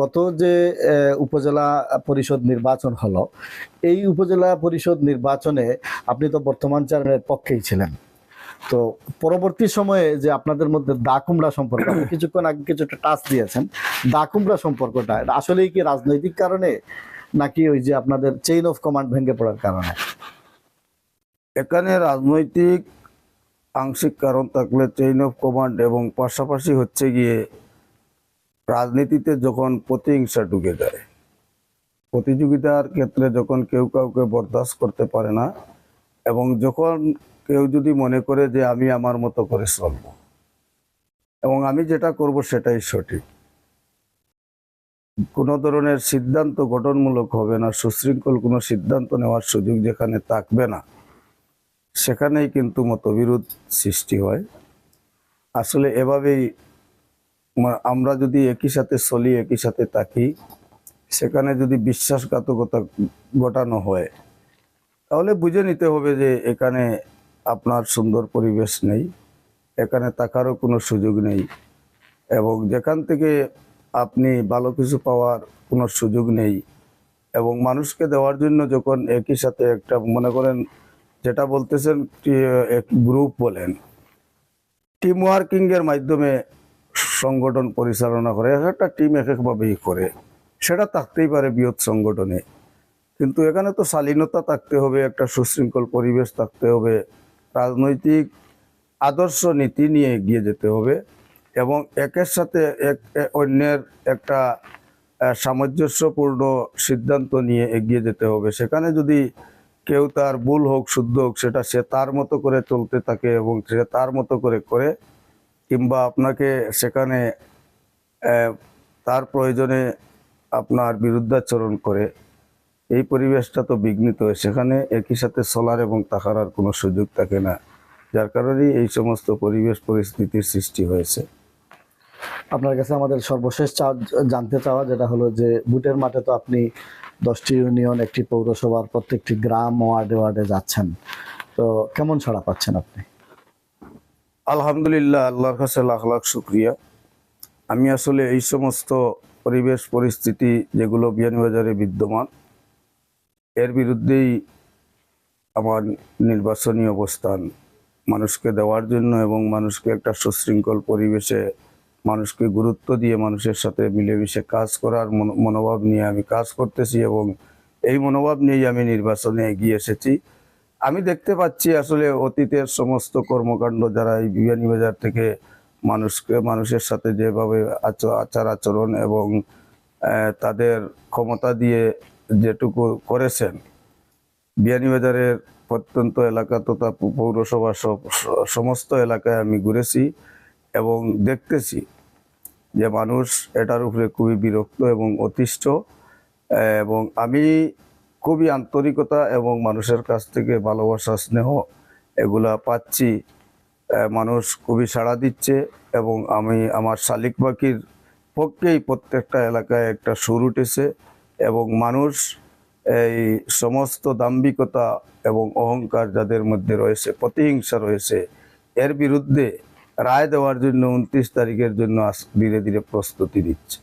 গত যে উপজেলা পরিষদ নির্বাচন হলো, এই উপজেলা পরিষদ নির্বাচনে আপনি তো বর্তমান চেয়ারম্যানের পক্ষেই ছিলেন। তো পরবর্তী সময়ে যে আপনাদের মধ্যে দা কুমড়া সম্পর্ক কিছুক্ষণ আগে কিছুটা টাচ দিয়েছেন, দা কুমড়া সম্পর্কটা আসলেই কি রাজনৈতিক কারণে, নাকি ওই যে আপনাদের চেইন অফ কমান্ড ভেঙে পড়ার কারণে? এখানে রাজনৈতিক আংশিক কারণ থাকলে চেইন অফ কমান্ড এবং পাশাপাশি হচ্ছে গিয়ে রাজনীতিতে যখন প্রতিহিংসা ঢুকে যায়, প্রতিযোগিতার ক্ষেত্রে যখন কেউ কাউকে বরদাস্ত করতে পারে না এবং যখন কেউ যদি মনে করে যে আমি আমার মতো করে চলব এবং আমি যেটা করব সেটাই সঠিক, কোনো ধরনের সিদ্ধান্ত গঠনমূলক হবে না, সুশৃঙ্খল কোনো সিদ্ধান্ত নেওয়ার সুযোগ যেখানে থাকবে না, সেখানেই কিন্তু মতবিরোধ সৃষ্টি হয়। আসলে এভাবেই আমরা যদি একই সাথে চলি, একই সাথে থাকি, সেখানে যদি বিশ্বাসঘাতকতা ঘটানো হয়, তাহলে বুঝে নিতে হবে যে এখানে আপনার সুন্দর পরিবেশ নেই, এখানে থাকারও কোনো সুযোগ নেই, এবং যেখান থেকে আপনি ভালো কিছু পাওয়ার কোনো সুযোগ নেই, এবং মানুষকে দেওয়ার জন্য যখন একই সাথে একটা, মনে করেন যেটা বলতেছেন এক গ্রুপ বলেন টিম ওয়ার্কিংয়ের মাধ্যমে সংগঠন পরিচালনা করে এক একটা টিম এক একভাবেই করে। সেটা থাকতেই পারে বৃহৎ সংগঠনে। কিন্তু এখানে তো শালীনতা থাকতে হবে, একটা সুশৃঙ্খল পরিবেশ থাকতে হবে, রাজনৈতিক আদর্শ নীতি নিয়ে এগিয়ে যেতে হবে এবং একের সাথে এক অন্যের একটা সামঞ্জস্যপূর্ণ সিদ্ধান্ত নিয়ে এগিয়ে যেতে হবে। সেখানে যদি কেউ তার ভুল হোক, শুদ্ধ হোক, সেটা সে তার মতো করে চলতে থাকে এবং সে তার মতো করে করে কিংবা আপনাকে সেখানে তার প্রয়োজনে আপনার বিরুদ্ধাচরণ করে, এই পরিবেশটা তো বিঘ্নিত। সেখানে একই সাথে সোলার এবং আর কোনো সুযোগ থাকে না, যার কারণেই এই সমস্ত পরিবেশ পরিস্থিতির সৃষ্টি হয়েছে। আপনার কাছে আমাদের সর্বশেষ জানতে চাওয়া যেটা হলো যে, বুটের মাঠে তো আপনি দশটি ইউনিয়ন, একটি পৌরসভার প্রত্যেকটি গ্রাম ওয়ার্ডে ওয়ার্ডে যাচ্ছেন। তো কেমন ছাড়া পাচ্ছেন আপনি? আলহামদুলিল্লাহ, আল্লাহর কাছে লাখ লাখ শুক্রিয়া। আমি আসলে এই সমস্ত পরিবেশ পরিস্থিতি যেগুলো বিয়ানীবাজারে বিদ্যমান, এর বিরুদ্ধেই আমার নির্বাচনী অবস্থান মানুষকে দেওয়ার জন্য এবং মানুষকে একটা সুশৃঙ্খল পরিবেশে মানুষকে গুরুত্ব দিয়ে মানুষের সাথে মিলেমিশে কাজ করার মনো- মনোভাব নিয়ে আমি কাজ করতেছি এবং এই মনোভাব নিয়েই আমি নির্বাচনে এগিয়ে এসেছি। আমি দেখতে পাচ্ছি আসলে অতীতের সমস্ত কর্মকাণ্ড যারা এই বিয়ানীবাজার থেকে মানুষকে, মানুষের সাথে যেভাবে আচ- আচার আচরণ এবং তাদের ক্ষমতা দিয়ে যেটুকু করেছেন বিয়ানীবাজারের প্রত্যন্ত এলাকা তথা পৌরসভা সমস্ত এলাকায় আমি ঘুরেছি এবং দেখতেছি যে মানুষ এটার উপরে খুবই বিরক্ত এবং অতিষ্ঠ এবং আমি খুবই আন্তরিকতা এবং মানুষের কাছ থেকে ভালোবাসা, স্নেহ এগুলা পাচ্ছি। মানুষ খুবই সাড়া দিচ্ছে এবং আমি আমার শালিক পাখির পক্ষেই প্রত্যেকটা এলাকায় একটা সুর উঠেছে এবং মানুষ এই সমস্ত দাম্ভিকতা এবং অহংকার যাদের মধ্যে রয়েছে, প্রতিহিংসা রয়েছে, এর বিরুদ্ধে রায় দেওয়ার জন্য, উনত্রিশ তারিখের জন্য ধীরে ধীরে প্রস্তুতি নিচ্ছে।